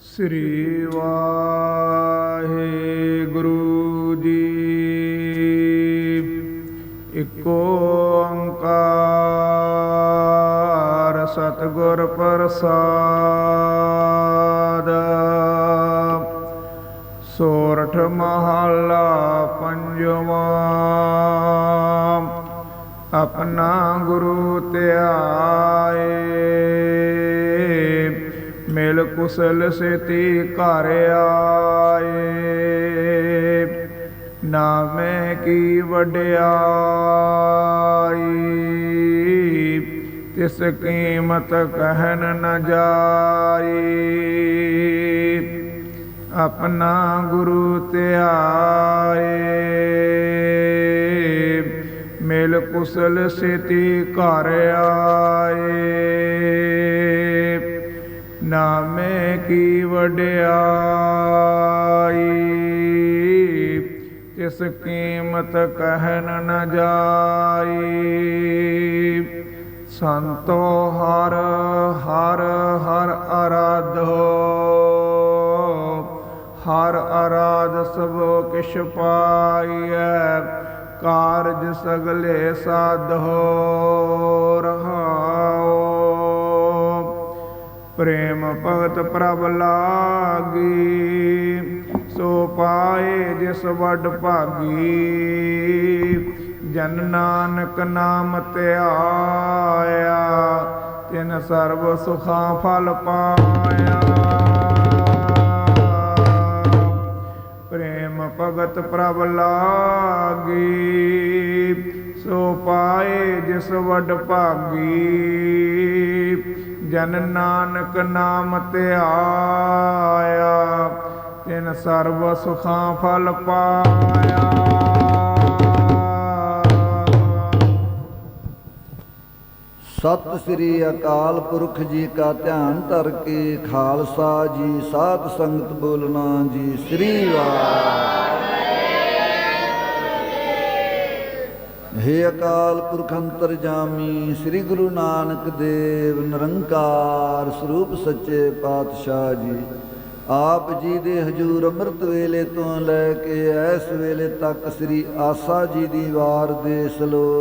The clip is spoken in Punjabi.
ਸ੍ਰੀ ਵਾਹਿਗੁਰੂ ਜੀ। ਇਕ ਓੰਕਾਰ ਸਤਿਗੁਰ ਪ੍ਰਸਾਦ। ਸੋਰਠ ਮਹਲਾ ਪੰਜਵਾਂ। ਆਪਣਾ ਗੁਰੂ ਧਿਆਏ। ਕੁਸਲ ਸੇਤੀ ਘਰ ਆਏ। ਨਾਮੇ ਕੀ ਵਡਿਆਈ? ਤਿਸ ਕੀਮਤ ਕਹਿਨ ਨ ਜਾਈ। ਆਪਣਾ ਗੁਰੂ ਧਿਆਏ। ਮੇਲ ਕੁਸਲ ਸਿਤੀ ਘਰ ਆਏ। ਨਾਮੇ ਕੀ ਵਡਿਆਈ? ਤਿਸ ਕੀਮਤ ਕਹਿਣ ਨ ਜਾਈ। ਸੰਤੋ ਹਰ ਹਰ ਹਰ ਅਰਾਧੋ ਹਰ ਅਰਾਧ ਸਭ ਕਿਛ ਪਾਈਐ। ਕਾਰਜ ਸਗਲੇ ਸਾਧੋ। ਪ੍ਰੇਮ ਭਗਤ ਪ੍ਰਭ ਲਾਗੀ, ਸੋ ਪਾਏ ਜਿਸ ਵੱਡ ਭਾਗੀ। ਜਨ ਨਾਨਕ ਨਾਮ ਧਿਆਇਆ ਤਿਨ ਸਰਬ ਸੁਖਾਂ ਫਲ ਪਾਇਆ। ਪ੍ਰੇਮ ਭਗਤ ਪ੍ਰਭ ਲਾਗੀ, ਸੋ ਪਾਏ ਜਿਸ ਵੱਡ ਭਾਗੀ। ਜਨ ਨਾਨਕ ਨਾਮ ਧਿਆਇਆ ਤਿਨ ਸਰਬ ਸੁਖਾਂ ਫਲ ਪਾਇਆ। ਸਤਿ ਸ੍ਰੀ ਅਕਾਲ ਪੁਰਖ ਜੀ ਕਾ ਧਿਆਨ ਧਰ ਕੇ, ਖਾਲਸਾ ਜੀ, ਸਾਧ ਸੰਗਤ ਬੋਲਣਾ ਜੀ, ਸ੍ਰੀ ਵਾਹਿਗੁਰੂ ਹੇ ਅਕਾਲ ਪੁਰਖ ਅੰਤਰ ਜਾਮੀ, ਸ੍ਰੀ ਗੁਰੂ ਨਾਨਕ ਦੇਵ, ਨਿਰੰਕਾਰ ਸਰੂਪ ਸੱਚੇ ਪਾਤਸ਼ਾਹ ਜੀ। ਆਪ ਜੀ ਦੇ ਹਜੂਰ ਅੰਮ੍ਰਿਤ ਵੇਲੇ ਤੋਂ ਲੈ ਕੇ ਇਸ ਵੇਲੇ ਤੱਕ ਸ੍ਰੀ ਆਸਾ ਜੀ ਦੀ ਵਾਰ ਦੇ ਸਲੋ